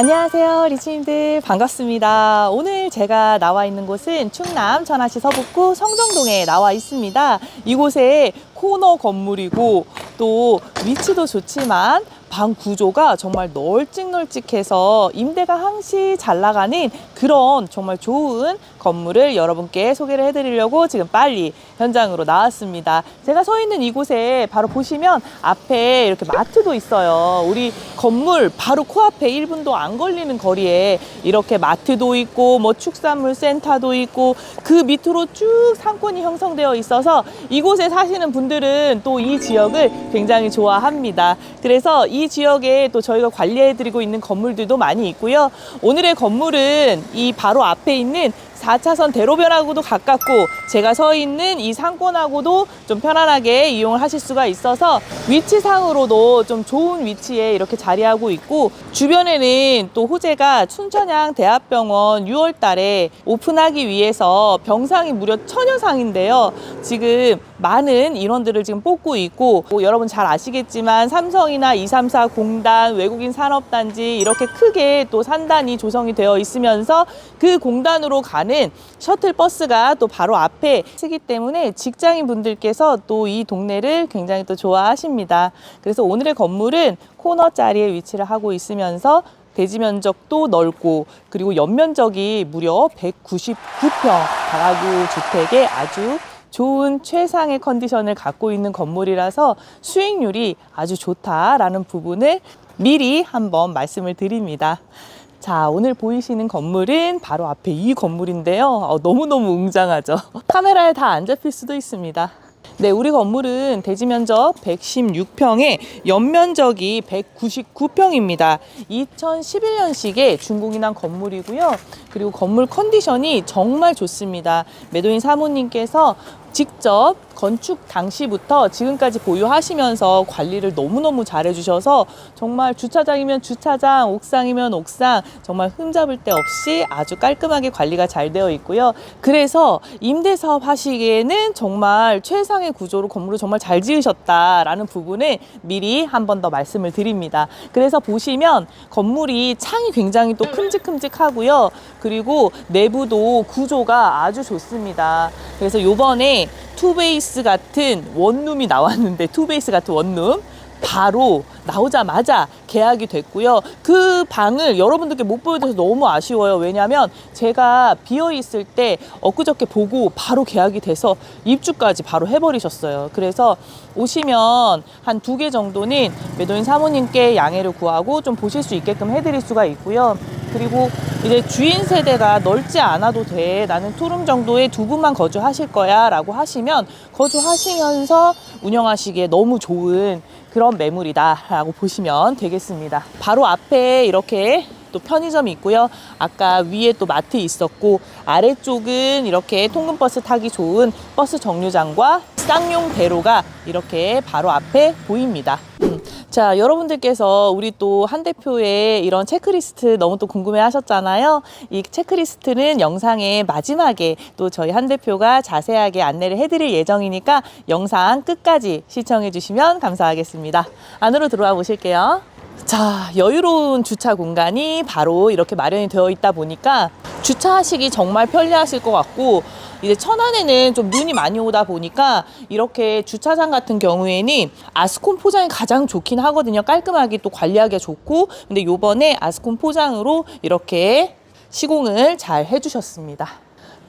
안녕하세요, 리치님들 반갑습니다. 오늘 제가 나와 있는 곳은 충남 천안시 서북구 성정동에 나와 있습니다. 이곳에 코너 건물이고 또 위치도 좋지만 방 구조가 정말 널찍널찍해서 임대가 항시 잘 나가는 그런 정말 좋은 건물을 여러분께 소개를 해드리려고 지금 빨리 현장으로 나왔습니다. 제가 서 있는 이곳에 바로 보시면 앞에 이렇게 마트도 있어요. 우리 건물 바로 코앞에 1분도 안 걸리는 거리에 이렇게 마트도 있고 뭐 축산물 센터도 있고 그 밑으로 쭉 상권이 형성되어 있어서 이곳에 사시는 분들은 또 이 지역을 굉장히 좋아합니다. 그래서 이 지역에 또 저희가 관리해드리고 있는 건물들도 많이 있고요. 오늘의 건물은 이 바로 앞에 있는 4차선 대로변하고도 가깝고 제가 서 있는 이 상권하고도 좀 편안하게 이용을 하실 수가 있어서 위치상으로도 좀 좋은 위치에 이렇게 자리하고 있고 주변에는 또 호재가 춘천향 대학병원 6월 달에 오픈하기 위해서 병상이 무려 천여 상인데요. 지금 많은 인원들을 지금 뽑고 있고 뭐 여러분 잘 아시겠지만 삼성이나 234 공단 외국인 산업단지 이렇게 크게 또 산단이 조성이 되어 있으면서 그 공단으로 가는 셔틀 버스가 또 바로 앞에 쓰기 때문에 직장인 분들께서 또 이 동네를 굉장히 또 좋아하십니다. 그래서 오늘의 건물은 코너 자리에 위치를 하고 있으면서 대지 면적도 넓고 그리고 연면적이 무려 199평 다가구 주택의 아주 좋은 최상의 컨디션을 갖고 있는 건물이라서 수익률이 아주 좋다라는 부분을 미리 한번 말씀을 드립니다. 자, 오늘 보이시는 건물은 바로 앞에 이 건물인데요. 어, 너무너무 웅장하죠. 카메라에 다 안 잡힐 수도 있습니다. 네, 우리 건물은 대지 면적 116평에 연면적이 199평입니다. 2011년식의 준공인한 건물이고요. 그리고 건물 컨디션이 정말 좋습니다. 매도인 사모님께서 직접 건축 당시부터 지금까지 보유하시면서 관리를 너무너무 잘해주셔서 정말 주차장이면 주차장, 옥상이면 옥상 정말 흠잡을 데 없이 아주 깔끔하게 관리가 잘 되어 있고요. 그래서 임대 사업 하시기에는 정말 최상의 구조로 건물을 정말 잘 지으셨다라는 부분을 미리 한 번 더 말씀을 드립니다. 그래서 보시면 건물이 창이 굉장히 또 큼직큼직하고요. 그리고 내부도 구조가 아주 좋습니다. 그래서 요번에 투베이스 같은 원룸이 나왔는데 투베이스 같은 원룸 바로 나오자마자 계약이 됐고요. 그 방을 여러분들께 못 보여드려서 너무 아쉬워요. 왜냐하면 제가 비어 있을 때 엊그저께 보고 바로 계약이 돼서 입주까지 바로 해버리셨어요. 그래서 오시면 한 두 개 정도는 매도인 사모님께 양해를 구하고 좀 보실 수 있게끔 해드릴 수가 있고요. 그리고 이제 주인 세대가 넓지 않아도 돼. 나는 투룸 정도의 두 분만 거주하실 거야. 라고 하시면 거주하시면서 운영하시기에 너무 좋은 그런 매물이다. 라고 보시면 되겠습니다. 바로 앞에 이렇게 또 편의점이 있고요. 아까 위에 또 마트 있었고 아래쪽은 이렇게 통근버스 타기 좋은 버스 정류장과 쌍용 대로가 이렇게 바로 앞에 보입니다. 음. 자, 여러분들께서 우리 또 한 대표의 이런 체크리스트 너무 또 궁금해 하셨잖아요. 이 체크리스트는 영상의 마지막에 또 저희 한 대표가 자세하게 안내를 해드릴 예정이니까 영상 끝까지 시청해 주시면 감사하겠습니다. 안으로 들어와 보실게요. 자, 여유로운 주차 공간이 바로 이렇게 마련이 되어 있다 보니까 주차하시기 정말 편리하실 것 같고 이제 천안에는 좀 눈이 많이 오다 보니까 이렇게 주차장 같은 경우에는 아스콘 포장이 가장 좋긴 하거든요. 깔끔하게 또 관리하기가 좋고 근데 요번에 아스콘 포장으로 이렇게 시공을 잘 해주셨습니다.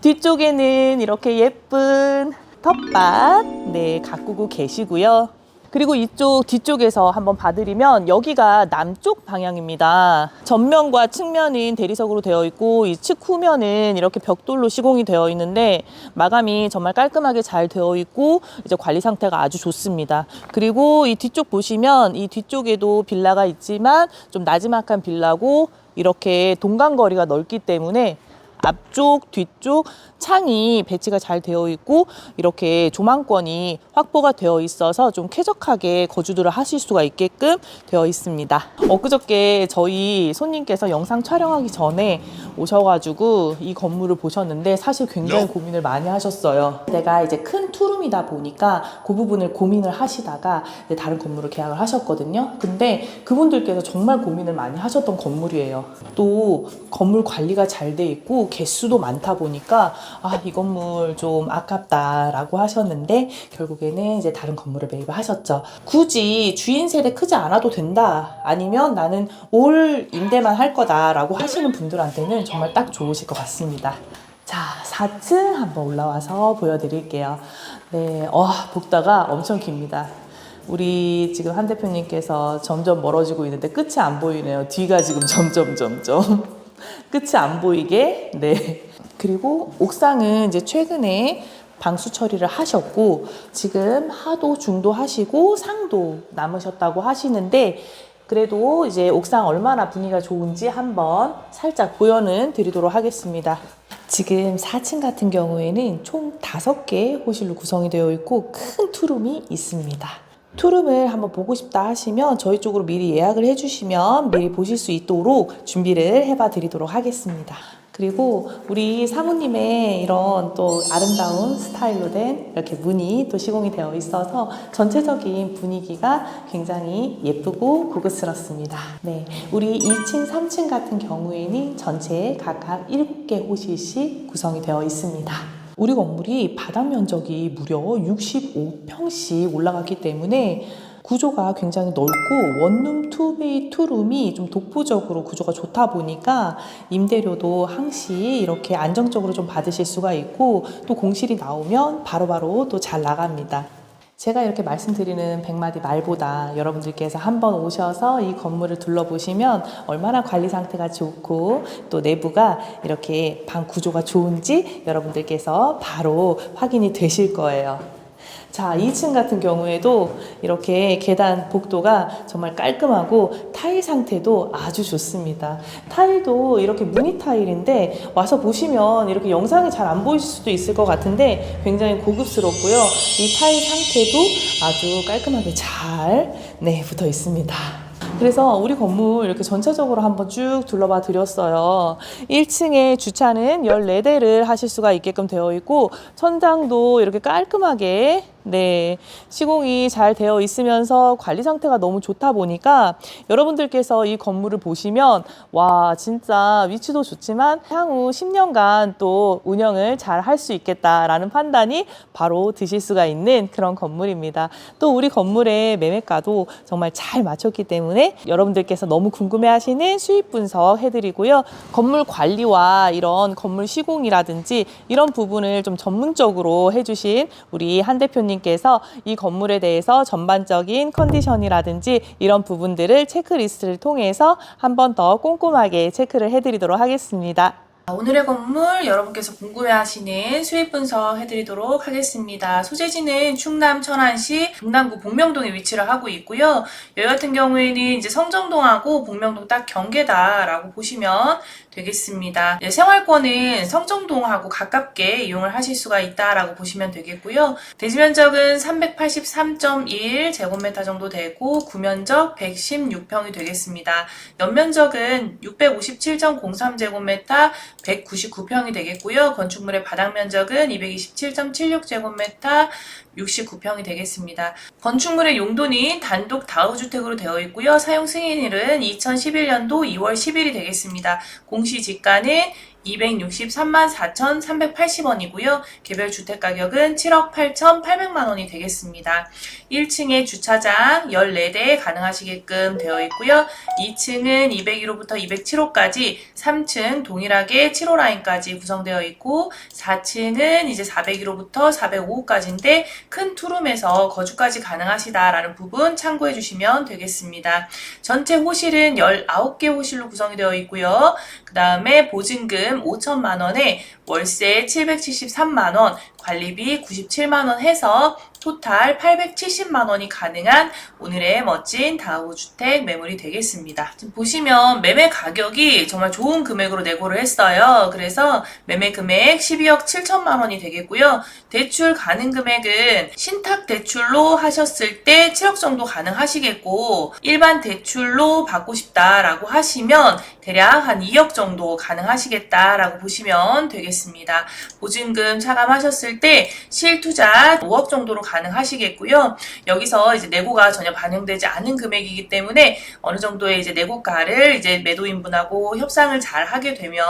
뒤쪽에는 이렇게 예쁜 텃밭 네 가꾸고 계시고요. 그리고 이쪽 뒤쪽에서 한번 봐드리면 여기가 남쪽 방향입니다. 전면과 측면은 대리석으로 되어 있고 이 측 후면은 이렇게 벽돌로 시공이 되어 있는데 마감이 정말 깔끔하게 잘 되어 있고 이제 관리 상태가 아주 좋습니다. 그리고 이 뒤쪽 보시면 이 뒤쪽에도 빌라가 있지만 좀 나지막한 빌라고 이렇게 동간 거리가 넓기 때문에 앞쪽, 뒤쪽 창이 배치가 잘 되어 있고 이렇게 조망권이 확보가 되어 있어서 좀 쾌적하게 거주들을 하실 수가 있게끔 되어 있습니다. 엊그저께 저희 손님께서 영상 촬영하기 전에 오셔가지고 이 건물을 보셨는데 사실 굉장히 고민을 많이 하셨어요. 내가 이제 큰 투룸이다 보니까 그 부분을 고민을 하시다가 다른 건물을 계약을 하셨거든요. 근데 그분들께서 정말 고민을 많이 하셨던 건물이에요. 또 건물 관리가 잘 돼 있고 개수도 많다 보니까 아, 이 건물 좀 아깝다라고 하셨는데 결국에는 이제 다른 건물을 매입을 하셨죠. 굳이 주인 세대 크지 않아도 된다. 아니면 나는 올 임대만 할 거다라고 하시는 분들한테는 정말 딱 좋으실 것 같습니다. 자, 4층 한번 올라와서 보여드릴게요. 네, 와, 복다가 엄청 깁니다. 우리 지금 한 대표님께서 점점 멀어지고 있는데 끝이 안 보이네요. 뒤가 지금 점점 점점 끝이 안 보이게 네. 그리고 옥상은 이제 최근에 방수 처리를 하셨고 지금 하도 중도 하시고 상도 남으셨다고 하시는데 그래도 이제 옥상 얼마나 분위기가 좋은지 한번 살짝 보여는 드리도록 하겠습니다. 지금 4층 같은 경우에는 총 5개 호실로 구성이 되어 있고 큰 투룸이 있습니다. 투룸을 한번 보고 싶다 하시면 저희 쪽으로 미리 예약을 해주시면 미리 보실 수 있도록 준비를 해봐 드리도록 하겠습니다. 그리고 우리 사모님의 이런 또 아름다운 스타일로 된 이렇게 문이 또 시공이 되어 있어서 전체적인 분위기가 굉장히 예쁘고 고급스럽습니다. 네. 우리 2층, 3층 같은 경우에는 전체 각각 7개 호실씩 구성이 되어 있습니다. 우리 건물이 바닥 면적이 무려 65평씩 올라가기 때문에 구조가 굉장히 넓고 원룸 투베이 투룸이 좀 독보적으로 구조가 좋다 보니까 임대료도 항시 이렇게 안정적으로 좀 받으실 수가 있고 또 공실이 나오면 바로바로 또 잘 나갑니다. 제가 이렇게 말씀드리는 백마디 말보다 여러분들께서 한번 오셔서 이 건물을 둘러보시면 얼마나 관리 상태가 좋고 또 내부가 이렇게 방 구조가 좋은지 여러분들께서 바로 확인이 되실 거예요. 자, 2층 같은 경우에도 이렇게 계단 복도가 정말 깔끔하고 타일 상태도 아주 좋습니다. 타일도 이렇게 무늬 타일인데 와서 보시면 이렇게 영상이 잘 안 보이실 수도 있을 것 같은데 굉장히 고급스럽고요. 이 타일 상태도 아주 깔끔하게 잘 네, 붙어 있습니다. 그래서 우리 건물 이렇게 전체적으로 한번 쭉 둘러봐 드렸어요. 1층에 주차는 14대를 하실 수가 있게끔 되어 있고 천장도 이렇게 깔끔하게 네, 시공이 잘 되어 있으면서 관리 상태가 너무 좋다 보니까 여러분들께서 이 건물을 보시면 와, 진짜 위치도 좋지만 향후 10년간 또 운영을 잘 할 수 있겠다라는 판단이 바로 드실 수가 있는 그런 건물입니다. 또 우리 건물의 매매가도 정말 잘 맞췄기 때문에 여러분들께서 너무 궁금해 하시는 수입 분석 해드리고요. 건물 관리와 이런 건물 시공이라든지 이런 부분을 좀 전문적으로 해주신 우리 한 대표님께서 이 건물에 대해서 전반적인 컨디션이라든지 이런 부분들을 체크리스트를 통해서 한 번 더 꼼꼼하게 체크를 해드리도록 하겠습니다. 오늘의 건물 여러분께서 궁금해하시는 수입 분석 해드리도록 하겠습니다. 소재지는 충남 천안시 동남구 복명동에 위치를 하고 있고요. 여기 같은 경우에는 이제 성정동하고 복명동 딱 경계다라고 보시면 되겠습니다. 네, 생활권은 성정동하고 가깝게 이용을 하실 수가 있다라고 보시면 되겠고요. 대지 면적은 383.1 제곱미터 정도 되고 구면적 116평이 되겠습니다. 연면적은 657.03 제곱미터 199평이 되겠고요. 건축물의 바닥 면적은 227.76 제곱미터 69평이 되겠습니다. 건축물의 용도는 단독 다우주택으로 되어 있고요. 사용 승인일은 2011년도 2월 10일이 되겠습니다. 공 시지가는 263만 4,380원이고요. 개별 주택 가격은 7억 8,800만 원이 되겠습니다. 1층에 주차장 14대 가능하시게끔 되어 있고요. 2층은 202호부터 207호까지 3층 동일하게 7호 라인까지 구성되어 있고 4층은 이제 401호부터 405호까지인데 큰 투룸에서 거주까지 가능하시다라는 부분 참고해 주시면 되겠습니다. 전체 호실은 19개 호실로 구성이 되어 있고요. 그 다음에 보증금 5천만 원에 월세 773만 원, 관리비 97만 원 해서 토탈 870만 원이 가능한 오늘의 멋진 다우 주택 매물이 되겠습니다. 지금 보시면 매매 가격이 정말 좋은 금액으로 내고를 했어요. 그래서 매매 금액 12억 7천만 원이 되겠고요. 대출 가능 금액은 신탁 대출로 하셨을 때 7억 정도 가능하시겠고 일반 대출로 받고 싶다라고 하시면 대략 한 2억 정도 가능하시겠다라고 보시면 되겠습니다. 보증금 차감하셨을 때 실투자 5억 정도로 가능하시겠고요. 여기서 이제 내고가 전혀 반영되지 않은 금액이기 때문에 어느 정도의 이제 내고가를 이제 매도인분하고 협상을 잘 하게 되면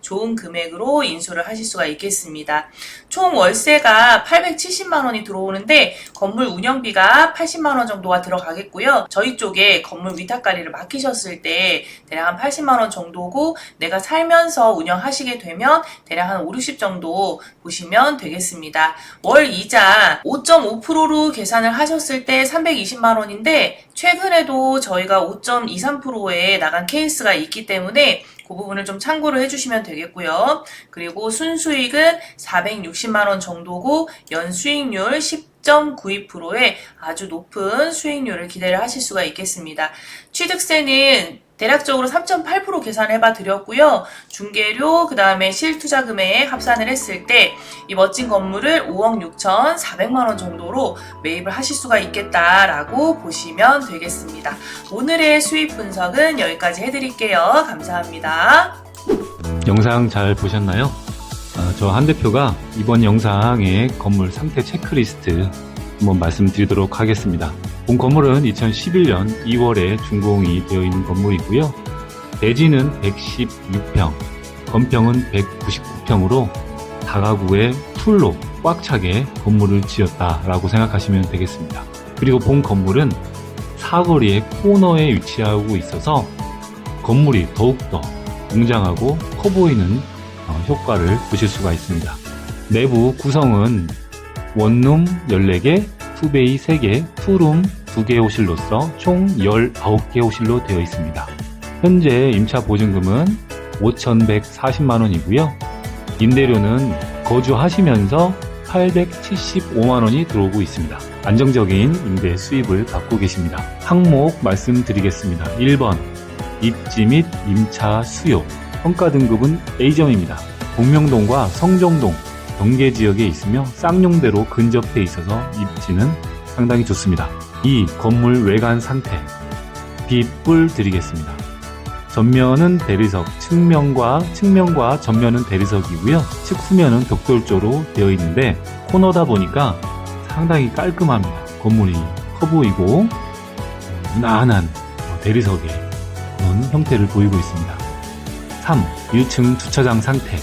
좋은 금액으로 인수를 하실 수가 있겠습니다. 총 월세가 870만 원이 들어오는데 건물 운영비가 80만 원 정도가 들어가겠고요. 저희 쪽에 건물 위탁 관리를 맡기셨을 때 대략 한 80만 원 정도고 내가 살면서 운영하시게 되면 대략 한 5, 60 정도 보시면 되겠습니다. 월 이자 5.5%로 계산을 하셨을 때 320만 원인데 최근에도 저희가 5.23%에 나간 케이스가 있기 때문에 그 부분을 좀 참고를 해주시면 되겠고요. 그리고 순수익은 460만 원 정도고 연수익률 10.92%의 아주 높은 수익률을 기대를 하실 수가 있겠습니다. 취득세는 대략적으로 3.8% 계산해봐 드렸고요. 중개료, 그 다음에 실투자 금액 합산을 했을 때 이 멋진 건물을 5억 6,400만 원 정도로 매입을 하실 수가 있겠다라고 보시면 되겠습니다. 오늘의 수익 분석은 여기까지 해드릴게요. 감사합니다. 영상 잘 보셨나요? 아, 저한 대표가 이번 영상의 건물 상태 체크리스트 한번 말씀드리도록 하겠습니다. 본 건물은 2011년 2월에 준공이 되어 있는 건물이고요. 대지는 116평, 건평은 199평으로 다가구에 풀로 꽉 차게 건물을 지었다라고 생각하시면 되겠습니다. 그리고 본 건물은 사거리의 코너에 위치하고 있어서 건물이 더욱더 웅장하고 커 보이는 어, 효과를 보실 수가 있습니다. 내부 구성은 원룸 14개, 투베이 3개, 투룸 2개 호실로서 총 19개 호실로 되어 있습니다. 현재 임차 보증금은 5,140만원이고요. 임대료는 거주하시면서 875만원이 들어오고 있습니다. 안정적인 임대 수입을 받고 계십니다. 항목 말씀드리겠습니다. 1번 입지 및 임차 수요 평가 등급은 A점입니다. 동명동과 성정동 경계 지역에 있으며 쌍용대로 근접해 있어서 입지는 상당히 좋습니다. 2. 건물 외관 상태 B뿔 드리겠습니다. 전면은 대리석, 측면과 측면과 전면은 대리석이고요. 측후면은 벽돌조로 되어 있는데 코너다 보니까 상당히 깔끔합니다. 건물이 커 보이고 나한한 대리석의 그런 형태를 보이고 있습니다. 3. 1층 주차장 상태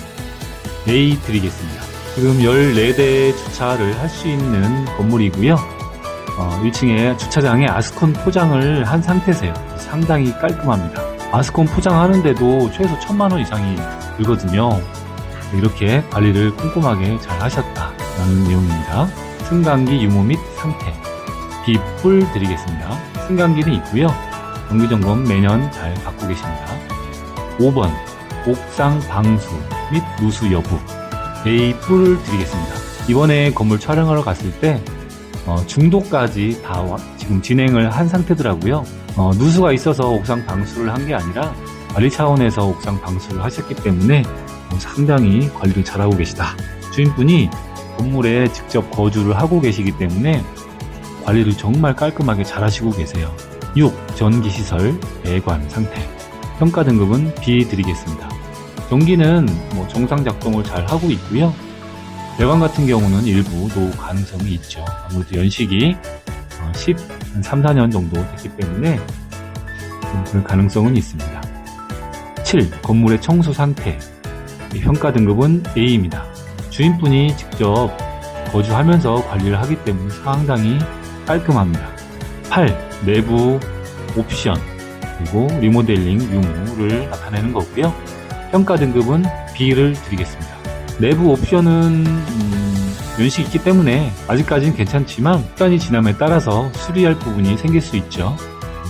A 드리겠습니다. 지금 14대 주차를 할 수 있는 건물이고요. 어, 1층에 주차장에 아스콘 포장을 한 상태세요. 상당히 깔끔합니다. 아스콘 포장하는데도 최소 1000만원 이상이 들거든요. 이렇게 관리를 꼼꼼하게 잘 하셨다라는 내용입니다. 승강기 유무 및 상태 B뿔 드리겠습니다. 승강기는 있고요. 정기점검 매년 잘 받고 계십니다. 5번 옥상 방수 및 누수 여부 A 뿔 드리겠습니다. 이번에 건물 촬영하러 갔을 때 어, 중도까지 다 와- 지금 진행을 한 상태더라고요. 어, 누수가 있어서 옥상 방수를 한 게 아니라 관리 차원에서 옥상 방수를 하셨기 때문에 어, 상당히 관리를 잘하고 계시다. 주인분이 건물에 직접 거주를 하고 계시기 때문에 관리를 정말 깔끔하게 잘 하시고 계세요. 6. 전기시설 배관 상태 평가 등급은 B 드리겠습니다. 전기는 뭐 정상 작동을 잘 하고 있고요. 배관 같은 경우는 일부 노후 가능성이 있죠. 아무래도 연식이 어, 10, 한 3, 4년 정도 됐기 때문에 좀 그럴 가능성은 있습니다. 7. 건물의 청소 상태. 이 평가 등급은 A입니다. 주인분이 직접 거주하면서 관리를 하기 때문에 상당히 깔끔합니다. 8. 내부 옵션 그리고 리모델링 유무를 나타내는 거고요. 평가 등급은 B를 드리겠습니다. 내부 옵션은 음, 연식이 있기 때문에 아직까지는 괜찮지만 시간이 지남에 따라서 수리할 부분이 생길 수 있죠.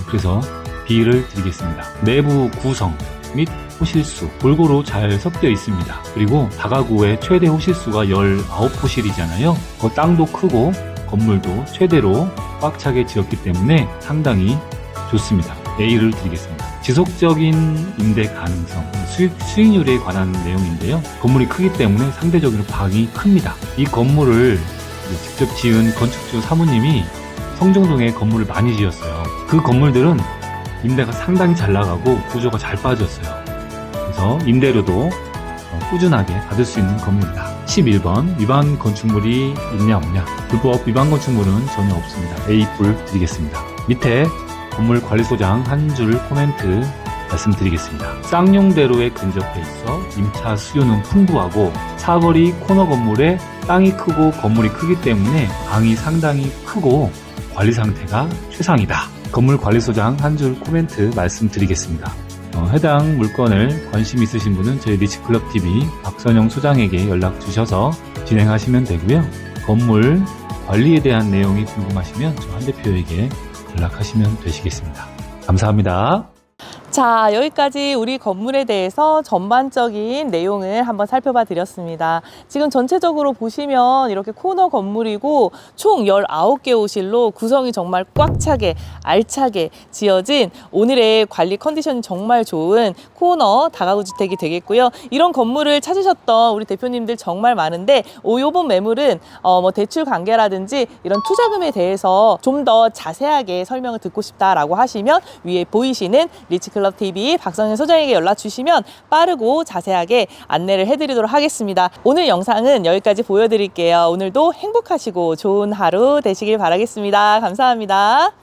그래서 B를 드리겠습니다. 내부 구성 및 호실수 골고루 잘 섞여 있습니다. 그리고 다가구의 최대 호실수가 19호실이잖아요. 그 땅도 크고 건물도 최대로 꽉 차게 지었기 때문에 상당히 좋습니다. A를 드리겠습니다. 지속적인 임대 가능성, 수익, 수익률에 관한 내용인데요. 건물이 크기 때문에 상대적으로 방이 큽니다. 이 건물을 직접 지은 건축주 사모님이 성정동에 건물을 많이 지었어요. 그 건물들은 임대가 상당히 잘 나가고 구조가 잘 빠졌어요. 그래서 임대료도 어, 꾸준하게 받을 수 있는 건물이다. 11번 위반 건축물이 있냐 없냐 불법 위반 건축물은 전혀 없습니다. A뿔 드리겠습니다. 밑에 건물 관리소장 한 줄 코멘트 말씀드리겠습니다. 쌍용대로에 근접해 있어 임차 수요는 풍부하고 사거리 코너 건물에 땅이 크고 건물이 크기 때문에 방이 상당히 크고 관리 상태가 최상이다. 건물 관리소장 한 줄 코멘트 말씀드리겠습니다. 어, 해당 물건을 관심 있으신 분은 저희 리치클럽TV 박선영 소장에게 연락 주셔서 진행하시면 되고요. 건물 관리에 대한 내용이 궁금하시면 저 한 대표에게 연락하시면 되시겠습니다. 감사합니다. 자, 여기까지 우리 건물에 대해서 전반적인 내용을 한번 살펴봐 드렸습니다. 지금 전체적으로 보시면 이렇게 코너 건물이고 총 19개 호실로 구성이 정말 꽉 차게 알차게 지어진 오늘의 관리 컨디션이 정말 좋은 코너 다가구 주택이 되겠고요. 이런 건물을 찾으셨던 우리 대표님들 정말 많은데 오 요번 매물은 어, 뭐 대출 관계라든지 이런 투자금에 대해서 좀 더 자세하게 설명을 듣고 싶다라고 하시면 위에 보이시는 리치클 럽 TV 박성현 소장에게 연락 주시면 빠르고 자세하게 안내를 해드리도록 하겠습니다. 오늘 영상은 여기까지 보여드릴게요. 오늘도 행복하시고 좋은 하루 되시길 바라겠습니다. 감사합니다.